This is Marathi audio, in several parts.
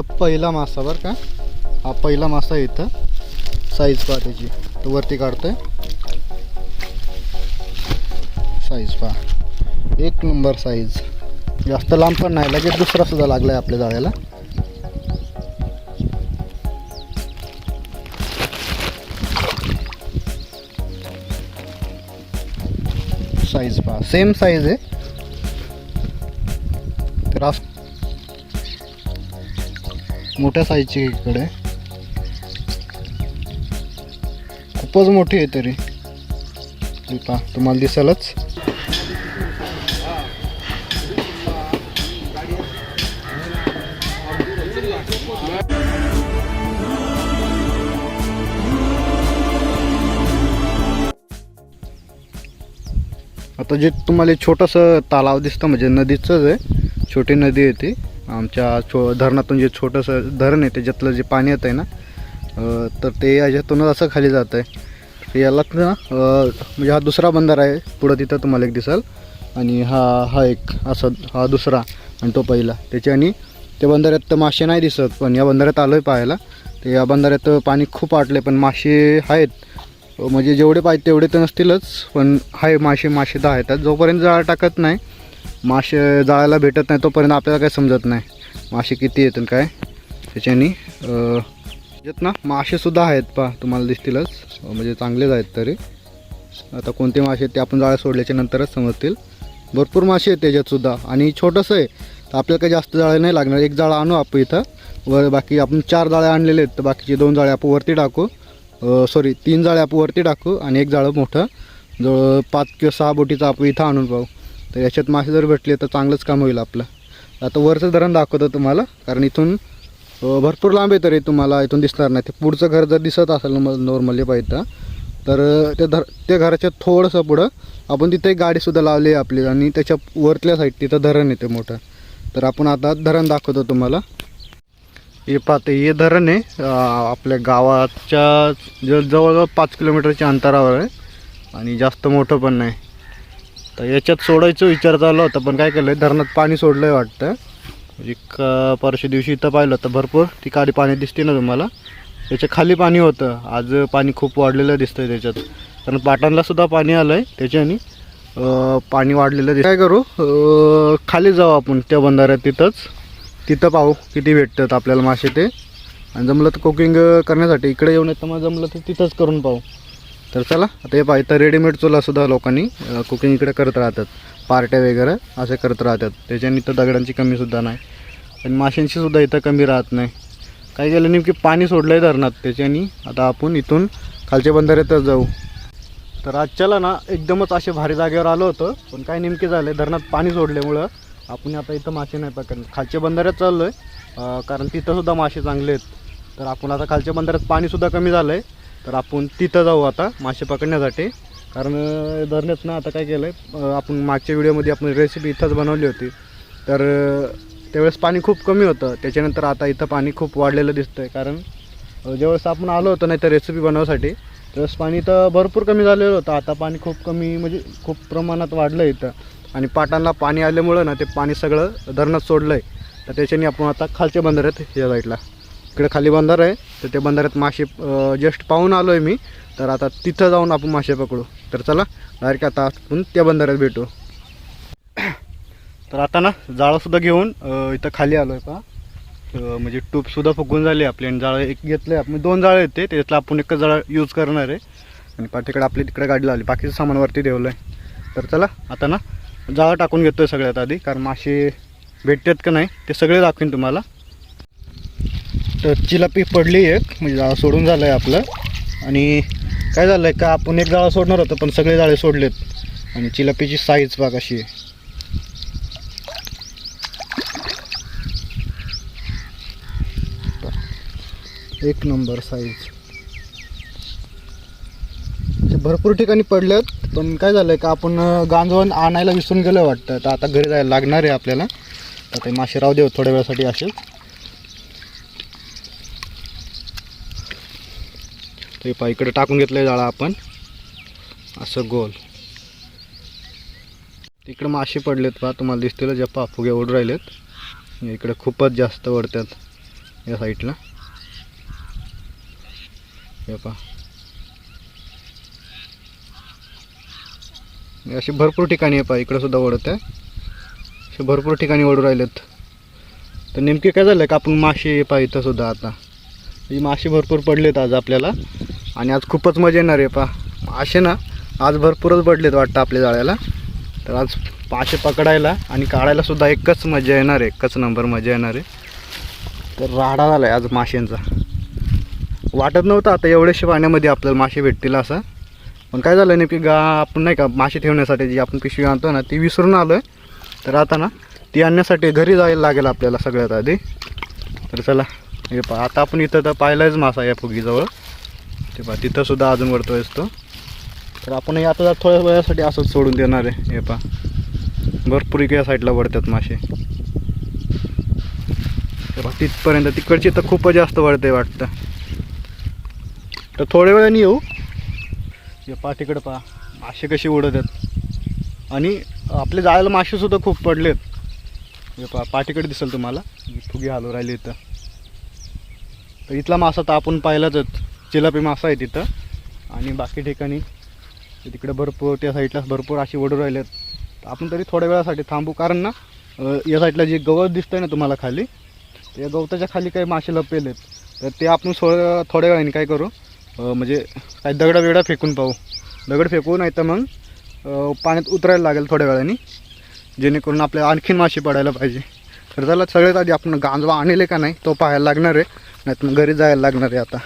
इथं पहिला मासा बरं का? हा पहिला मासा आहे इथं. साईज पहा त्याची. तो वरती काढतोय. साईज पहा. एक नंबर साईज जास्त लांब पण नाही. लगेच दुसरा सुद्धा लागलाय आपल्या जाळ्याला. साईज पहा. सेम साईज आहे. तर आज मोठ्या साईजची इकडे. खूपच मोठी आहे तरी. पहा तुम्हाला दिसेलच. आता जे तुम्हाला छोटंसं तलाव दिसतं म्हणजे नदीचंच आहे. छोटी नदी आहे ती. आमच्या छो धरणातून जे छोटंसं धरण आहे त्याच्यातलं जे पाणी येतं आहे ना तर ते याच्यातूनच असं खाली जात आहे यालाच ना म्हणजे हा दुसरा बंधार आहे पुढं तिथं तुम्हाला एक दिसाल. आणि हा हा एक असा हा दुसरा आणि तो पहिला. त्याच्यानी त्या बंधाऱ्यात तर मासे नाही दिसत पण या बंधाऱ्यात आलो आहे पाहायला. तर या बंधाऱ्यात पाणी खूप आटले पण मासे आहेत. म्हणजे जेवढे पाहिजे तेवढे तर नसतीलच पण आहे मासे मासे तर आहेत. जोपर्यंत जाळं टाकत नाही मासे जाळायला भेटत नाही तोपर्यंत आपल्याला काय समजत नाही. मासे किती येतात काय? त्याच्यानी येत ना मासेसुद्धा आहेत पा तुम्हाला दिसतीलच. म्हणजे चांगलेच आहेत तरी. आता कोणते मासे आहेत ते आपण जाळ्या सोडल्याच्या नंतरच समजतील. भरपूर मासे आहेत त्याच्यातसुद्धा आणि छोटंसं आहे तर आपल्याला काही जास्त जाळे नाही लागणार. एक जाळं आणू आपण इथं. वर बाकी आपण चार जाळे आणलेले आहेत. तर बाकीचे दोन जाळे आपण वरती टाकू. सॉरी तीन जाळे आपण वरती टाकू आणि एक जाळं मोठं. जवळ पाच किंवा सहा बोटीचं आपण इथं आणून पाहू. तर याच्यात मासे जर भेटले तर चांगलंच काम होईल आपलं. आता वरचं धरण दाखवतो तुम्हाला कारण इथून भरपूर लांब आहे तरी तुम्हाला इथून दिसणार नाही. ते पुढचं घर जर दिसत असेल नॉर्मली पाहिजे तर ते धर त्या घराच्या थोडंसं पुढं आपण तिथे एक गाडीसुद्धा लावली आहे आपली आणि त्याच्या वरतल्या साईड तिथं धरण येते मोठं. तर आपण आता धरण दाखवतो तुम्हाला. हे पाहते हे धरण आहे आपल्या गावाच्या जवळजवळ पाच किलोमीटरच्या अंतरावर आहे आणि जास्त मोठं पण नाही. तर याच्यात सोडायचं विचार चालला होता पण काय केलं धरणात पाणी सोडलं आहे वाटतं. म्हणजे क परशे दिवशी इथं पाहिलं तर भरपूर ती काळी पाणी दिसते ना तुम्हाला. त्याच्याखाली पाणी होतं आज पाणी खूप वाढलेलं दिसतंय त्याच्यात. कारण पाटांना सुद्धा पाणी आलं आहे त्याच्याने पाणी वाढलेलं दिसत काय करू खाली जाऊ आपण त्या बंधाऱ्यात तिथंच. तिथं पाहू किती भेटतात आपल्याला मासे ते. आणि जमलं तर कुकिंग करण्यासाठी इकडे येऊन येतं मग जमलं तर तिथंच करून पाहू. तर चला आता हे पाहिजे तर रेडीमेड चुलासुद्धा लोकांनी कुकिंग इकडे करत राहतात. पार्ट्या वगैरे असे करत राहतात. त्याच्याने तर दगडांची कमीसुद्धा नाही. आणि माशांचीसुद्धा इथं कमी राहत नाही. काय केलं नेमकी पाणी सोडलं आहे धरणात. त्याच्यानी आता आपण इथून खालच्या बंधाऱ्यातच जाऊ. तर आजच्याला ना एकदमच असे भारी जागेवर आलो होतं. पण काय नेमके झालं धरणात पाणी सोडल्यामुळं आपण आता इथं मासे नाही पकडले खालच्या बंधाऱ्यात चाललो आहे कारण तिथंसुद्धा मासे चांगले आहेत. तर आपण आता खालच्या बंधाऱ्यात पाणीसुद्धा कमी झालं आहे तर आपण तिथं जाऊ आता मासे पकडण्यासाठी. कारण अं, ना आता काय केलं आहे आपण मागच्या व्हिडिओमध्ये आपण रेसिपी इथंच बनवली होती. तर त्यावेळेस पाणी खूप कमी होतं. त्याच्यानंतर आता इथं पाणी खूप वाढलेलं दिसतं आहे कारण ज्यावेळेस आपण आलो होतो नाही तर रेसिपी बनवायसाठी त्यावेळेस पाणी तर भरपूर कमी झालेलं होतं. आता पाणी खूप कमी म्हणजे खूप प्रमाणात वाढलं इथं. आणि पाटांना पाणी आल्यामुळं ना ते पाणी सगळं धरणात सोडलं आहे तर त्याच्याने आपण आता खालच्या बंधाऱ्यात या साईडला इकडे खाली बंधार आहे तर त्या बंधाऱ्यात मासे जस्ट पाहून आलो आहे मी. तर आता तिथं जाऊन आपण मासे पकडू. तर चला डायरेक्ट आता आपण त्या बंधाऱ्यात भेटू. तर आता ना जाळंसुद्धा घेऊन इथं खाली आलो आहे का म्हणजे टूपसुद्धा फुगून झाली आपली आणि जाळं एक घेतलं आहे आपण दोन जाळं येते त्याच्यातलं आपण एकच जाळं यूज करणार आहे. आणि पाठीकडे आपली तिकडे गाडी लावली बाकीचं सामानवरती ठेवलं आहे तर चला आता ना जाळं टाकून घेतो आहे सगळ्यात आधी कारण मासे भेटतात का नाही ते सगळे दाखवेन तुम्हाला. तर चिलापी पडली एक म्हणजे जाळं सोडून झालं आहे आपलं. आणि काय झालं आहे का आपण एक जाळं सोडणार होतं पण सगळे जाळे सोडलेत. आणि चिलापीची साईज बघ अशी. आहे एक नंबर साईज. ते भरपूर ठिकाणी पडल्यात पण काय झालं आहे का आपण गांजवण आणायला विसरून गेलं वाटतं. तर आता घरी जायला लागणार आहे आपल्याला. तर ते मासे राहू देऊ थोड्या वेळासाठी असेच. ते पहा इकडे टाकून घेतलं जाळा आपण. असं गोल. तिकडे मासे पडलेत पहा तुम्हाला दिसतील जे पहा फुगे राहिलेत. इकडे खूपच जास्त वडतात या साईडला. हे पहा. असे अशी भरपूर ठिकाणी आहे पहा इकडंसुद्धा ओढत आहे. असे भरपूर ठिकाणी ओढू राहिलेत. तर नेमके काय झालं का आपण मासे पहा इथं सुद्धा आता. ही मासे भरपूर पडलेत आज आपल्याला. आणि आज खूपच मजा येणार आहे पहा. मासे ना आज भरपूरच पडलेत वाटतं आपल्या जाळ्याला. तर आज मासे पकडायला आणि काढायला सुद्धा एकच मजा येणार आहे एकच नंबर मजा येणार आहे. तर राडा झाला आहे आज माशांचा. वाटत नव्हतं आता एवढ्याशा पाण्यामध्ये आपल्याला मासे भेटतील असं. पण काय झालं नेमकी गा आपण नाही का मासे ठेवण्यासाठी जी आपण पिशवी आणतो ना ती विसरून आलो आहे तर आता ना ती आणण्यासाठी घरी जायला लागेल आपल्याला सगळ्यात आधी. तर चला हे पहा. आता आपण इथं तर पाहिलाच मासा या फुगीजवळ. ते पहा तिथं सुद्धा अजून वरतोय तो. तर आपणही आता थोड्या वेळासाठी असंच सोडून देणार आहे हे पहा. भरपूर इकडे साईडला वळतात मासे. पहा तिथपर्यंत तिकडची तर खूपच जास्त वळते वाटतं. तर थोड्या वेळाने येऊ. हे पहा तिकडं पहा मासे कसे उडत आहेत. आणि आपले जायला मासेसुद्धा खूप पडलेत. हे पहा पाठीकडे दिसेल तुम्हाला. फुगी हालू राहिली इथं. तर इथला मासा तर आपण पाहिलाच चिलापी मासा आहे तिथं. आणि बाकी ठिकाणी तिकडे भरपूर त्या साईडला भरपूर अशी ओढू राहिलेत. आपण तरी थोड्या वेळासाठी थांबू कारण ना या साईडला जे गवत दिसतं आहे ना तुम्हाला खाली त्या गवताच्या खाली काही मासे लपेलेत. तर ते आपण सो थोड्या वेळाने काय करू म्हणजे काही दगडा वेगळा फेकून पाहू. दगड फेकू नाही तर मग पाण्यात उतरायला लागेल थोड्या वेळाने जेणेकरून आपल्याला आणखीन मासे पडायला पाहिजे. तर त्याला सगळ्यात आधी आपण गांजवा आणले का नाही तो पाहायला लागणार आहे. नाही तर मग घरी जायला लागणार आहे आता.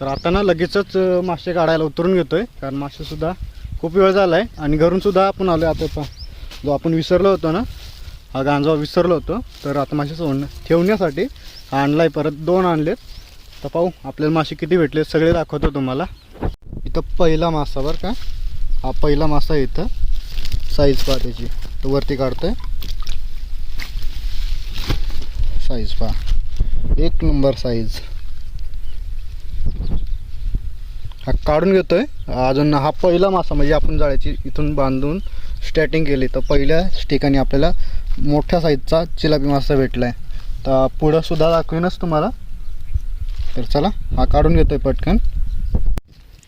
तर आता ना लगेचच मासे काढायला उतरून घेतोय. कारण मासेसुद्धा खूप वेळ झाला आहे आणि घरूनसुद्धा आपण आलो आता पहा जो आपण विसरलो होतो ना हा गांजवा विसरलो होतो. तर आता मासे सोड ठेवण्यासाठी हा आणला आहे परत दोन आणलेत. तर पाहू आपल्याला मासे किती भेटले सगळे दाखवतो तुम्हाला. इथं पहिला मासा बरं का? हा पहिला मासा आहे इथं. साईज पहा त्याची. तो वरती काढतोय. साईज पहा. एक नंबर साईज हा काढून घेतोय. अजून हा पहिला मासा म्हणजे आपण जाळ्याची इथून बांधून स्टार्टिंग केली. तर पहिल्याच ठिकाणी आपल्याला मोठ्या साईजचा चिलापी मासा भेटला आहे तर पुढं सुद्धा दाखवेनच तुम्हाला. तर चला हा काढून घेतोय पटकन.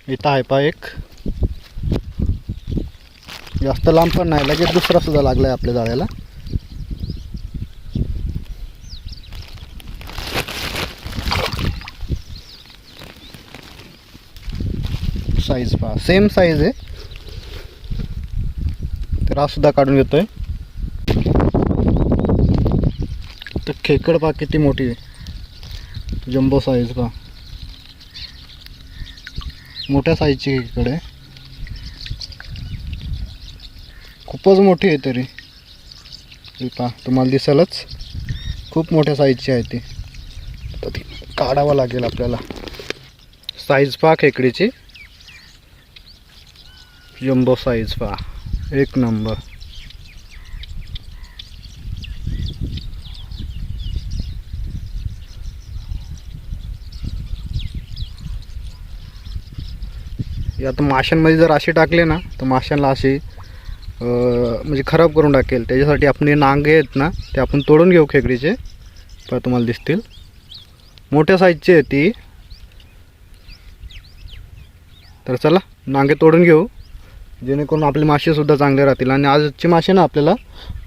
इथं आहे पा एक. जास्त लांब पण नाही लगेच दुसरा सुद्धा लागला आहे आपल्या जाळ्याला. साईज पहा. सेम साईज आहे. तर हा सुद्धा काढून घेतोय. तर खेकड पहा किती मोठी आहे. जम्बो साईज पहा. मोठ्या साईजची खेकड आहे. खूपच मोठी आहे तरी. पहा तुम्हाला दिसेलच. खूप मोठ्या साईजची आहे ती. तर ती काढावं लागेल आपल्याला. साईज पहा खेकडीची. जम्बो साईज पहा एक नंबर आता माशांमध्ये जर असे टाकले ना तर माशांना असे म्हणजे खराब करून टाकेल. त्याच्यासाठी आपण नांगे आहेत ना ते आपण तोडून घेऊ खेकडीचे. तर तुम्हाला दिसतील. मोठ्या साईजची आहे ती. तर चला नांगे तोडून घेऊ. जेणेकरून आपले मासेसुद्धा चांगले राहतील. आणि आजचे मासे ना आपल्याला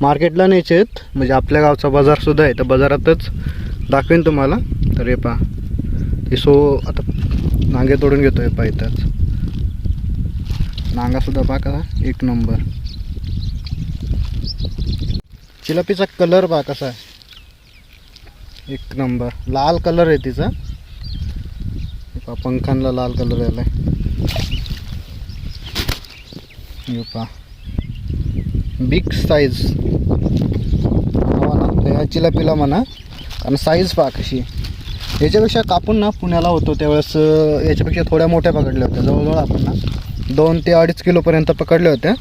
मार्केटला न्यायचे आहेत. म्हणजे आपल्या गावचा बाजारसुद्धा आहे. तर बाजारातच दाखवेन तुम्हाला. तर हे पहा. ते सो आता नांगे तोडून घेतो आहे पहा इथंच. नांगासुद्धा पहा कसा. एक नंबर. चिलापीचा कलर पहा कसा आहे. एक नंबर. लाल कलर आहे तिचा. पंखांना लाल कलर आला आहे हे पहा बिग साईज म्हणा ह्या चिलापीला म्हणा. आणि साईज पहा कशी. याच्यापेक्षा कापून ना पुण्याला होतो त्यावेळेस याच्यापेक्षा थोड्या मोठ्या पकडल्या होत्या. जवळजवळ आपण ना दोन ते अडीच किलोपर्यंत पकडल्या होत्या.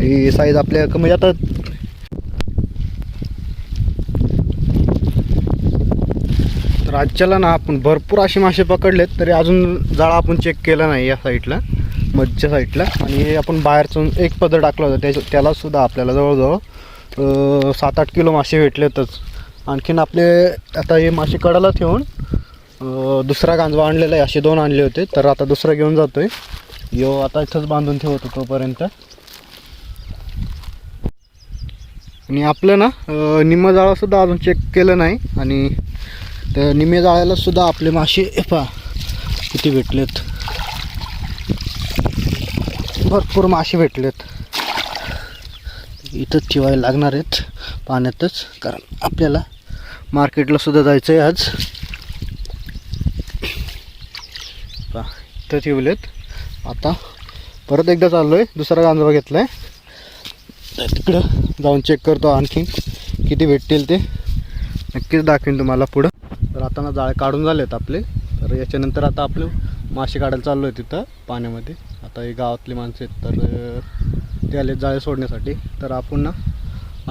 ही साईज आपल्या म्हणजे आता तर आजच्याला ना आपण भरपूर असे मासे पकडलेत तरी अजून जाळा आपण चेक केला नाही या साईडला मधच्या साईडला. आणि हे आपण बाहेरचं एक पदर टाकलं होतं त्याच्या त्यालासुद्धा आपल्याला जवळजवळ सात आठ किलो मासे भेटले भेटलेतच. आणखीन आपले आता हे मासे कडाला ठेवून दुसरा गांजवा आणलेला आहे असे दोन आणले होते. तर आता दुसरा घेऊन जातोय. यो आता इथंच बांधून ठेवतो तोपर्यंत. आणि आपलं ना अं, निम्म जाळासुद्धा अजून चेक केलं नाही. आणि त्या निम्मे जाळ्यालासुद्धा आपले मासे हे किती भेटलेत. भरपूर मासे भेटलेत. इथंच ठेवायला लागणार आहेत पाण्यातच कारण आपल्याला मार्केटला सुद्धा जायचं आहे आज. पा इथं ठेवलेत. आता परत एकदा चाललो आहे दुसरा गांजवा घेतला आहे तिकडं जाऊन चेक करतो आणखीन किती भेटतील ते. नक्कीच दाखवेन तुम्हाला पुढं. तर आता ना जाळे काढून आहेत आपले. तर याच्यानंतर आता आपलं मासे काढायला चाललो आहे तिथं पाण्यामध्ये. आता हे गावातली माणसं आहेत तर ते आले जाळे सोडण्यासाठी. तर आपण ना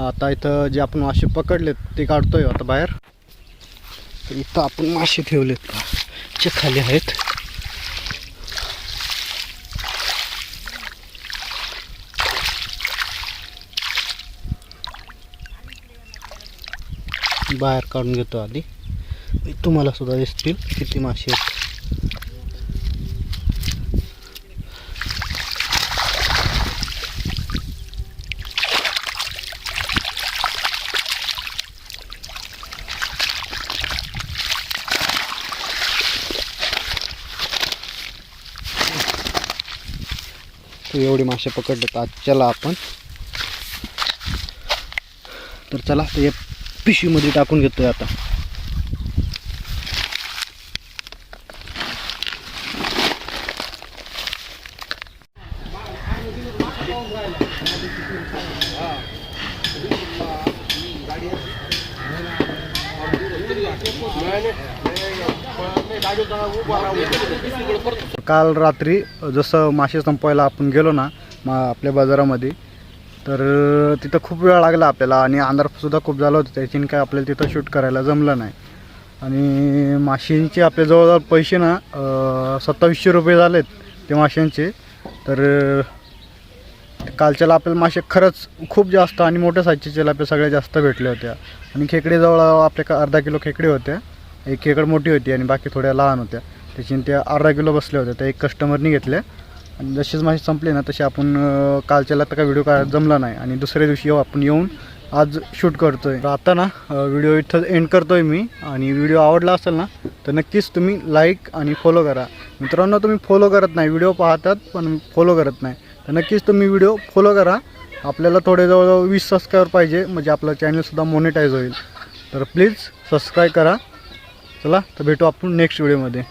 आता इथं जे आपण मासे पकडलेत ते काढतोय आता बाहेर. तर इथं आपण मासे ठेवलेत जे खाली आहेत. बाहेर काढून घेतो आधी. तुम्हाला सुद्धा दिसतील किती मासे आहेत. तर एवढे मासे पकडलेत. आजच्याला आपण. तर चला ते या पिशवीमध्ये टाकून घेतोय आता. काल रात्री जसं मासे संपवायला आपण गेलो ना मा आपल्या बाजारामध्ये तर तिथं खूप वेळ लागला आपल्याला आणि अंधारसुद्धा खूप झालं होतं. त्याच्याने काय आपल्याला तिथं शूट करायला जमलं नाही. आणि माशांचे आपल्या जवळजवळ पैसे ना सत्तावीसशे रुपये झालेत ते माशांचे. तर कालच्याला आपल्याला मासे खरंच खूप जास्त आणि मोठ्या साईजचे आपल्या सगळ्या जास्त भेटल्या होत्या. आणि खेकडे जवळ आपल्या का अर्धा किलो खेकडे होत्या एक खेकड मोठी होती आणि बाकी थोड्या लहान होत्या. त्याच्याने त्या अर्धा किलो बसल्या होत्या. त्या एक कस्टमरनी घेतल्या. आणि जसेच मासे संपले ना तसे आपण कालच्याला तर काय व्हिडिओ काय जमला नाही. आणि दुसऱ्या दिवशी येऊ आपण येऊन आज शूट करतोय. तर आता ना व्हिडिओ इथं एंड करतोय मी. आणि व्हिडिओ आवडला असेल ना तर नक्कीच तुम्ही लाईक आणि फॉलो करा. मित्रांनो तुम्ही फॉलो करत नाही. व्हिडिओ पाहतात पण फॉलो करत नाही. तर नक्कीच तुम्ही व्हिडिओ फॉलो करा. आपल्याला थोडे जवळजवळ वीस सबस्क्राईबर पाहिजे. म्हणजे आपलं चॅनलसुद्धा मोनिटाईज होईल. तर प्लीज सबस्क्राईब करा. चला तर भेटू आपण नेक्स्ट व्हिडिओमध्ये